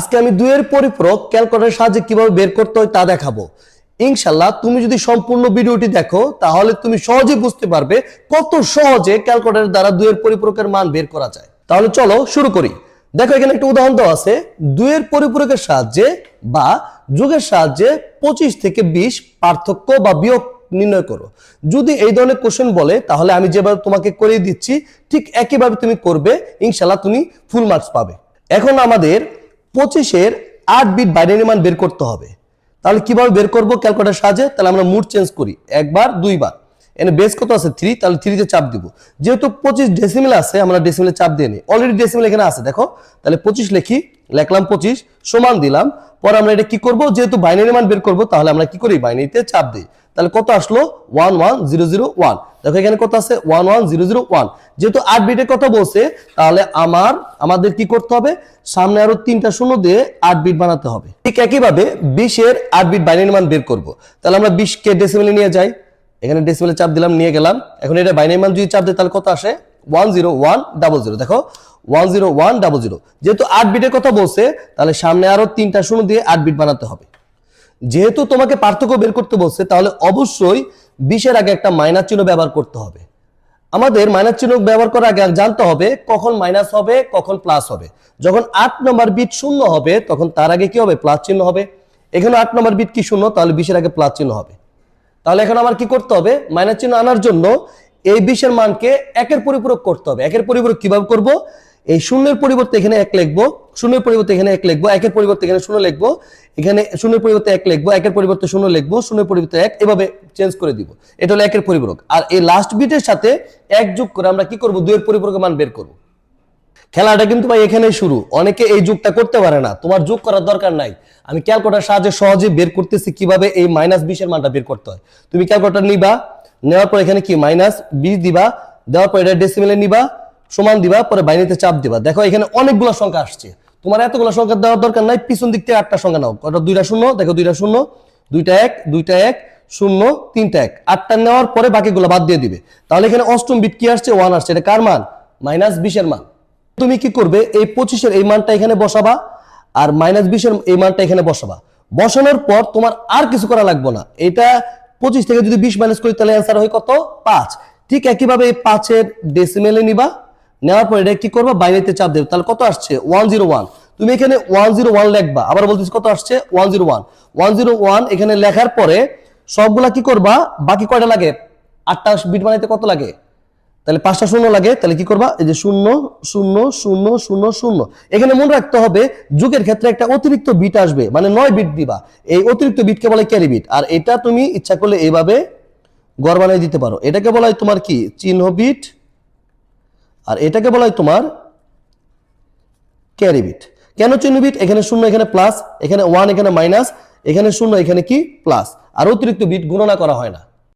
আজকে আমি দুইয়ের পরিপূরক ক্যালকুলেটরের সাহায্যে কীভাবে বের করতে হয় তা দেখাবো। ইনশাল্লাহ তুমি যদি সম্পূর্ণ ভিডিওটি দেখো, তাহলে তুমি সহজে বুঝতে পারবে কত সহজে ক্যালকুলেটরের দ্বারা দুইয়ের পরিপূরকের মান বের করা যায়। তাহলে চলো শুরু করি। দেখো, এখানে একটা উদাহরণ দেওয়া আছে। দুইয়ের পরিপূরকের সাহায্যে বা যোগের সাহায্যে পঁচিশ থেকে বিশ পার্থক্য বা বিয়োগ নির্ণয় করো। যদি এই ধরনের কোশ্চেন বলে, তাহলে আমি যেভাবে তোমাকে করিয়ে দিচ্ছি, ঠিক একইভাবে তুমি করবে ইনশাল্লাহ তুমি ফুল মার্কস পাবে। এখন আমাদের পঁচিশের আট বিট বাইনারি মান বের করতে হবে। তাহলে কীভাবে বের করব ক্যালকুলেটার সাহায্যে? তাহলে আমরা মুড চেঞ্জ করি। একবার, দুইবার। এনে বেস কত আছে? থ্রি তাহলে থ্রিতে চাপ দিব। যেহেতু পঁচিশ ডেসিমিল আছে, আমরা ডেসিমিলে চাপ দিয়ে নিই। অলরেডি ডেসিমেল এখানে আছে, দেখো। তাহলে পঁচিশ লিখি লিখলাম পঁচিশ, সমান দিলাম। পরে আমরা এটা কি করব? যেহেতু বাইনারি মান বের করব, তাহলে আমরা কি করি? বাইনারিতে চাপ দিই। তাহলে কত আসলো? One one zero zero one দেখো এখানে কত আছে? One one zero zero one যেহেতু আট বিটের কথা বলছে, তাহলে আমার, আমাদের কি করতে হবে? সামনে আরও তিনটা শূন্য দিয়ে আট বিট বানাতে হবে। ঠিক একইভাবে বিশের আট বিট বাইনারি মান বের করব। তাহলে আমরা বিশকে ডেসিমেলে নিয়ে যাই। এখানে ডেসিমেলে চাপ দিলাম, নিয়ে গেলাম। এখন এটা বাইনারি মান যদি চাপ দিই তাহলে কত আসে? One zero one double zero দেখো one zero one double zero যেহেতু আট বিটের কথা বলছে, তাহলে সামনে আরও তিনটা শূন্য দিয়ে আট বিট বানাতে হবে। যেহেতু তোমাকে পার্থক্য বের করতে বলছে, তাহলে অবশ্যই বিশের আগে একটা মাইনাস চিহ্ন ব্যবহার করতে হবে। আমাদের মাইনাস চিহ্ন ব্যবহার করার আগে জানতে হবে কখন মাইনাস হবে, কখন প্লাস হবে। যখন আট নম্বর বিট শূন্য হবে, তখন তার আগে কি হবে? প্লাস চিহ্ন হবে। এখানে আট নম্বর বিট কি শূন্য? তাহলে বিশের আগে প্লাস চিহ্ন হবে। তাহলে এখন আমার কি করতে হবে? মাইনাস চিহ্ন আনার জন্য এই বিশের মানকে একের পরিপূরক করতে হবে। একের পরিপূরক কীভাবে করব? এই শূন্যের পরিবর্তে এখানে এক লিখব, শূন্যের পরিবর্তে এখানে এক লিখব, একের পরিবর্তে এখানে শূন্য লিখব, এখানে শূন্যের পরিবর্তে এক লিখব, একের পরিবর্তে শূন্য লিখব, শূন্যের পরিবর্তে এক, এভাবে চেঞ্জ করে দিব। এটা হলো একের পরিপূরক। আর এই লাস্ট বিটের সাথে এক যোগ করে আমরা কি করব? দুইয়ের পরিপূরকের মান বের করব। খেলাটা কিন্তু ভাই এখানেই শুরু। অনেকে এই যুগটা করতে পারে না। তোমার যোগ করার দরকার নাই। আমি ক্যালকুলেটার সাহায্যে সহজে বের করতেছি কীভাবে এই মাইনাস বিশের মানটা বের করতে হয়। তুমি ক্যালকুলেটার নিবা। নেওয়ার পর এখানে কি? মাইনাস বিশ দিবা, দেওয়ার পর এটা ডেসিমেলে নিবা, সমান দিবা, পরে বাইনারিতে চাপ দিবা। দেখো, এখানে অনেকগুলো সংখ্যা আসছে। তোমার এতগুলো সংখ্যা দেওয়ার দরকার নাই, পিছন দিক থেকে আটটা সংখ্যা নাও। কটা দুইটা শূন্য, দেখো দুইটা শূন্য, দুইটা এক দুইটা এক, শূন্য, তিনটা এক। আটটা নেওয়ার পরে বাকিগুলো বাদ দিয়ে দিবে। তাহলে এখানে অষ্টম বিট কি আসছে? ওয়ান আসছে। এটা কার মান? মাইনাস বিশের মান। তুমি কি করবে? এই পঁচিশের এই মানটা এখানে বসাবা, আর মাইনাস বিশের এই মানটা এখানে বসাবা। বসানোর পর তোমার আর কিছু করা লাগবে না। এটা পঁচিশ থেকে যদি বিশ মাইনাস করি, তাহলে অ্যান্সার হয় কত? পাঁচ। ঠিক একইভাবে এই পাঁচের ডেসিমেলে নিবা। নেওয়ার পরে এটা কি করবা? বাইরেতে চাপ দেবে। তাহলে কত আসছে? ওয়ান জিরো ওয়ান তুমি এখানে ওয়ান জিরো ওয়ান লেখবা। আবার বলতেছি কত আসছে? One zero one one zero one এখানে লেখার পরে সবগুলা কি করবা? বাকি কয়টা লাগে? আটটা বিট বানাইতে কত লাগে? তাহলে পাঁচটা শূন্য লাগে, তাহলে কি করবা? এই যে শূন্য শূন্য শূন্য শূন্য শূন্য। এখানে মনে রাখতে হবে, যুগের ক্ষেত্রে একটা অতিরিক্ত বিট আসবে মানে নয় বিট দিবা। এই অতিরিক্ত বিটকে বলে ক্যারি বিট আর এটা তুমি ইচ্ছা করলে এইভাবে গড় বানিয়ে দিতে পারো। এটাকে বলা হয় তোমার কি? চিহ্ন বিট আর এটাকে বলা হয় তোমার ক্যারি বিট কেন চিহ্ন বিট এখানে শূন্য, এখানে প্লাস এখানে ওয়ান এখানে মাইনাস এখানে শূন্য, এখানে কি? প্লাস আর অতিরিক্ত বিট গণনা করা হয় না।